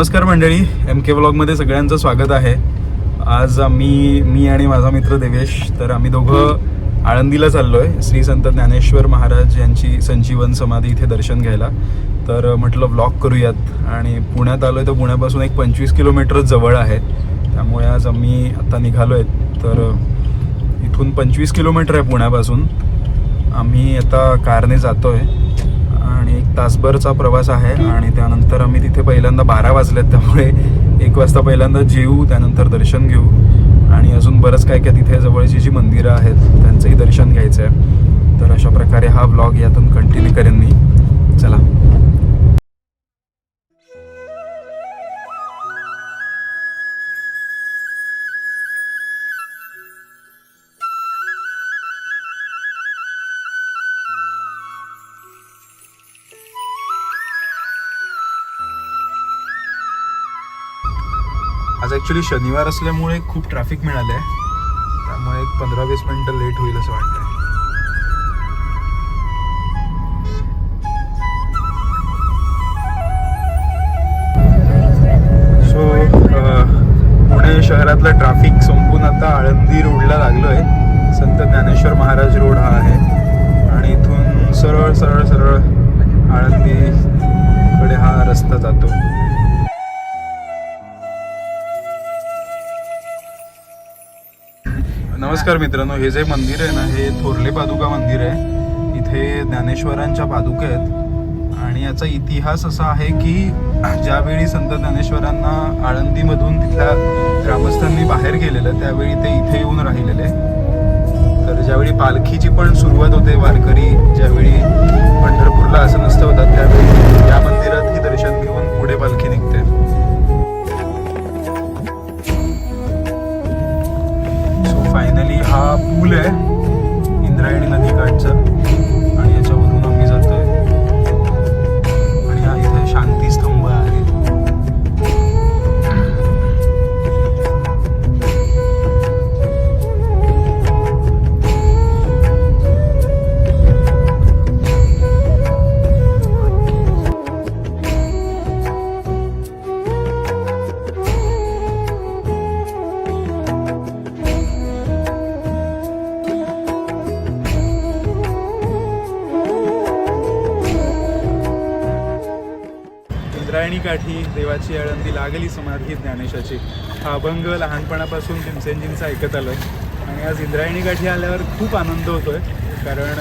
नमस्कार मंडळी एम के ब्लॉगमध्ये सगळ्यांचं स्वागत आहे. आज आम्ही मी आणि माझा मित्र देवेश तर आम्ही दोघं आळंदीला चाललो आहे श्री संत ज्ञानेश्वर महाराज यांची संजीवन समाधी इथे दर्शन घ्यायला. तर म्हटलं ब्लॉग करूयात. आणि पुण्यात आलो आहे तर पुण्यापासून एक पंचवीस किलोमीटर जवळ आहे. त्यामुळे आज आम्ही आता निघालो आहेत तर इथून पंचवीस किलोमीटर आहे पुण्यापासून. आम्ही आता कारने जातो आहे आणि एक तासभरचा प्रवास आहे आणि त्यानंतर आम्ही तिथे पहिल्यांदा बारा वाजलेत त्यामुळे एक वाजता पहिल्यांदा जेऊ त्यानंतर दर्शन घेऊ. आणि अजून बरंच काय काय तिथे जवळची जी मंदिरं आहेत त्यांचंही दर्शन घ्यायचं आहे तर अशा प्रकारे हा ब्लॉग यातून कंटिन्यू करेन मी. चला. आज ॲक्च्युली शनिवार असल्यामुळे खूप ट्रॅफिक मिळालं आहे त्यामुळे एक पंधरा वीस मिनटं लेट होईल असं वाटतं सो पुणे शहरातलं ट्रॅफिक संपून आता आळंदी रोडला लागलो आहे संत ज्ञानेश्वर महाराज रोड हा आहे. आणि इथून सरळ सरळ सरळ आळंदीकडे हा रस्ता जातो. नमस्कार मित्रांनो हे जे मंदिर आहे ना हे थोरले पादुका मंदिर आहे. इथे ज्ञानेश्वरांच्या पादुका आहेत. आणि याचा इतिहास असा आहे की ज्यावेळी संत ज्ञानेश्वरांना आळंदीमधून तिथल्या ग्रामस्थांनी बाहेर गेलेलं त्यावेळी ते इथे येऊन राहिलेले. तर ज्यावेळी पालखीची पण सुरुवात होते वारकरी ज्यावेळी पंढरपूरला असं नसतं होतात त्यावेळी या मंदिरातही दर्शन घेऊन पुढे पालखी निघते. पूल आहे इंद्रायणी काठी देवाची आळंदी लागली समाधी ज्ञानेशाची. हा अभंग लहानपणापासून भीमसेनजींचा ऐकत आलोय. आणि आज इंद्रायणी काठी आल्यावर खूप आनंद होतोय. कारण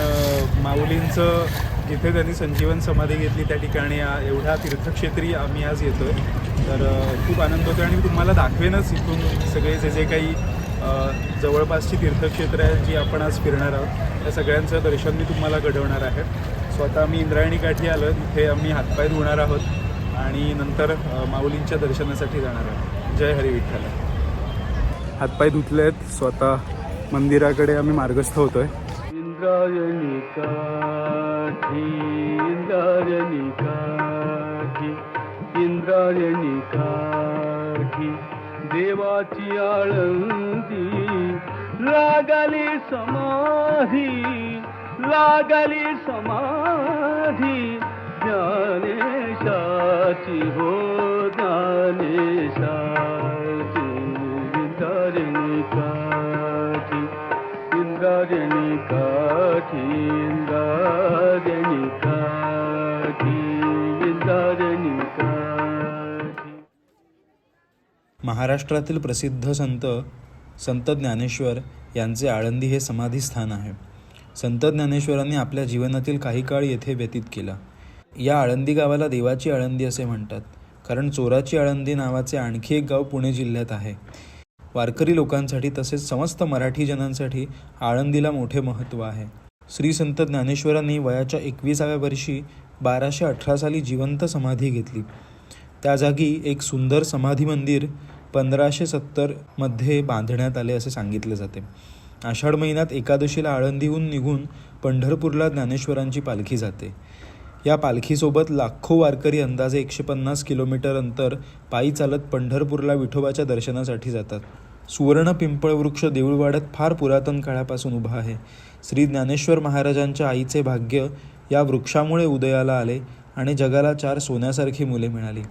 माऊलींचं जिथे त्यांनी संजीवन समाधी घेतली त्या ठिकाणी एवढ्या तीर्थक्षेत्री आम्ही आज येतोय. तर खूप आनंद होतोय. आणि तुम्हाला दाखवेनच इथून सगळे जे जे काही जवळपासची तीर्थक्षेत्र आहेत जी आपण आज फिरणार आहोत त्या सगळ्यांचं दर्शन मी तुम्हाला घडवणार आहे. स्वतः मी आम्ही इंद्रायणी काठी आलो तिथे आम्ही हातपाय धुणार आहोत. आणि नंतर माऊलींच्या दर्शनासाठी जाणार आहे. जय हरी विठ्ठल. हातपाय धुतले आहेत स्वतः मंदिराकडे आम्ही मार्गस्थ होतोय. इंद्रायणी देवाची आळंदी लागली समाधी लागली समाधी. ज्ञानेशाची हो ज्ञानेशाची इंद्रायणी काठी इंद्रायणी काठी काठी महाराष्ट्रातील प्रसिद्ध संत संत ज्ञानेश्वर यांचे आळंदी हे समाधीस्थान आहे. संत ज्ञानेश्वरांनी आपल्या जीवनातील काही काळ येथे व्यतीत केला. या आळंदी गावाला देवाची आळंदी असे म्हणतात. कारण चोराची आळंदी नावाचे आणखी एक गाव पुणे जिल्ह्यात आहे. वारकरी लोकांसाठी तसेच समस्त मराठी जनांसाठी आळंदीला मोठे महत्त्व आहे. श्री संत ज्ञानेश्वरांनी वयाच्या एकविसाव्या वर्षी बाराशे अठरा साली जिवंत समाधी घेतली. त्या जागी एक सुंदर समाधी मंदिर पंधराशे सत्तरमध्ये बांधण्यात आले असे सांगितले जाते. आषाढ महिन्यात एकादशीला आळंदीहून निघून पंढरपूरला ज्ञानेश्वरांची पालखी जाते. या पालखीसोबत लाखो वारकरी अंदाजे एकशे पन्नास किलोमीटर अंतर पायी चालत पंढरपूरला विठोबाच्या दर्शनासाठी जातात. सुवर्ण पिंपळ वृक्ष देऊळवाड्यात फार पुरातन काळापासून उभा आहे. श्री ज्ञानेश्वर महाराजांच्या आईचे भाग्य या वृक्षामुळे उदयाला आले आणि जगाला चार सोन्यासारखी मुले मिळाली.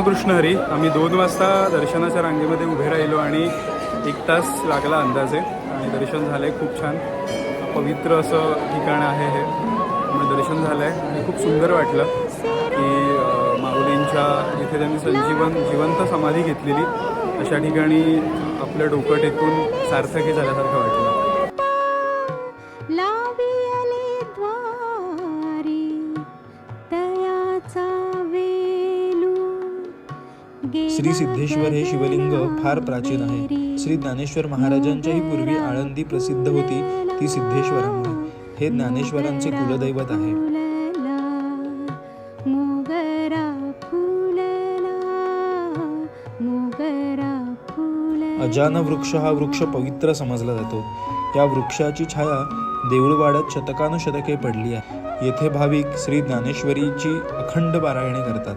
रामकृष्ण हरी. आम्ही दोन वाजता दर्शनाच्या रांगेमध्ये उभे राहिलो आणि एक तास लागला अंदाजे. आणि दर्शन झालं आहे खूप छान. पवित्र असं ठिकाण आहे हे. त्यामुळे दर्शन झालं आहे आणि खूप सुंदर वाटलं की माऊलींच्या इथे त्यांनी संजीवन जिवंत समाधी घेतलेली अशा ठिकाणी आपलं डोकं टेकून सार्थकी झाल्यासारखं वाटलं. श्री सिद्धेश्वर हे शिवलिंग फार प्राचीन आहे. श्री ज्ञानेश्वर महाराजांच्याही पूर्वी आळंदी प्रसिद्ध होती ती सिद्धेश्वरामुळे. हे ज्ञानेश्वरांचे कुलदैवत आहे. अजान वृक्ष हा वृक्ष पवित्र समजला जातो. या वृक्षाची छाया देऊळवाड्यात शतकानुशतके पडली आहे. येथे भाविक श्री ज्ञानेश्वरीची अखंड पारायणे करतात.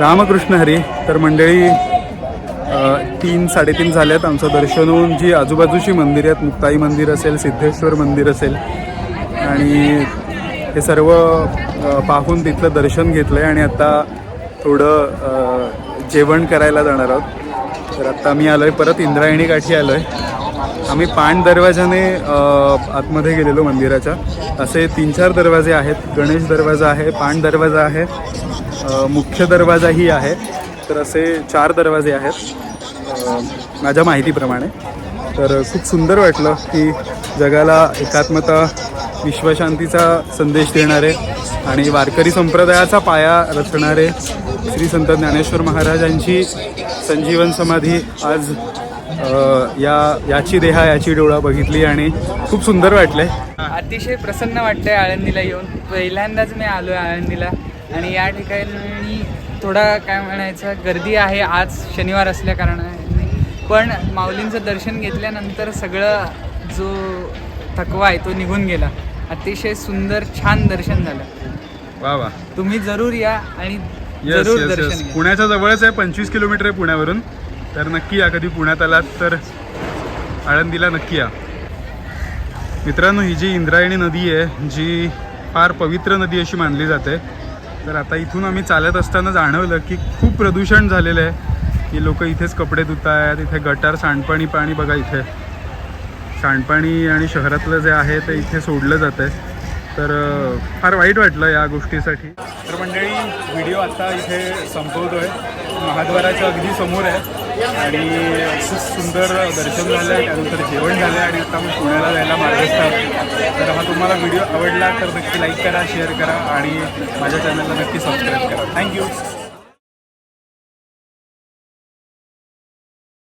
रामकृष्ण हरी तर मंडळी तीन साडेतीन झाल्यात आमचं दर्शन होऊन. जी आजूबाजूची मंदिर आहेत मुक्ताई मंदिर असेल सिद्धेश्वर मंदिर असेल आणि हे सर्व पाहून तिथलं दर्शन घेतलं आहे आणि आता थोडं जेवण करायला जाणार आहोत. तर आता मी आलो आहे परत इंद्रायणी काठी आलो आहे आम्ही पान दरवाजाने आतमध्ये गेलेलो मंदिराच्या. असे तीन चार दरवाजे आहेत. गणेश दरवाजा आहे पान दरवाजा आहे. मुख्य दरवाजाही आहे. तर असे चार दरवाजे आहेत. माझ्या माहितीप्रमाणे. तर खूप सुंदर वाटलं की जगाला एकात्मता विश्वशांतीचा संदेश देणारे आणि वारकरी संप्रदायाचा पाया रचणारे श्री संत ज्ञानेश्वर महाराजांची संजीवन समाधी आज या याची देहा याची डोळा बघितली आणि खूप सुंदर वाटले. अतिशय प्रसन्न वाटतंय आळंदीला येऊन. पहिल्यांदाच मी आलो आहे आळंदीला. आणि या ठिकाणी थोडा काय म्हणायचं गर्दी आहे आज शनिवार असल्या कारणाने. पण माऊलींचं दर्शन घेतल्यानंतर सगळं जो थकवा आहे तो निघून गेला. अतिशय सुंदर छान दर्शन झालं. वा वा. तुम्ही जरूर या आणि येस जरूर येस दर्शन येस घ्या. पुण्याच्या जवळच आहे पंचवीस किलोमीटर आहे पुण्यावरून. तर नक्की या कधी पुण्यात आलात तर आळंदीला नक्की या. मित्रांनो ही जी इंद्रायणी नदी आहे जी फार पवित्र नदी अशी मानली जाते तर आता इथून आम्ही चालत असताना जाणवलं की खूप प्रदूषण झालेलं आहे. की लोक इथेच कपडे धुत आहेत इथे गटार सांडपाणी पाणी बघा इथे. सांडपाणी आणि शहरातलं जे आहे ते इथे सोडलं जातं आहे. तर फार वाईट वाटलं या गोष्टीसाठी. तर मंडळी व्हिडिओ आता इथे संपवतो आहे महाद्वाराच्या अगदी समोर आहे. आणि खूप सुंदर दर्शन झालं आहे त्यानंतर जेवण झालं आहे आणि आता मी पुण्याला जायला मार्गस्थ आहे तर हा तुम्हाला व्हिडिओ आवडला तर नक्की लाईक करा शेअर करा आणि माझ्या चॅनलला नक्की सबस्क्राईब करा. थँक्यू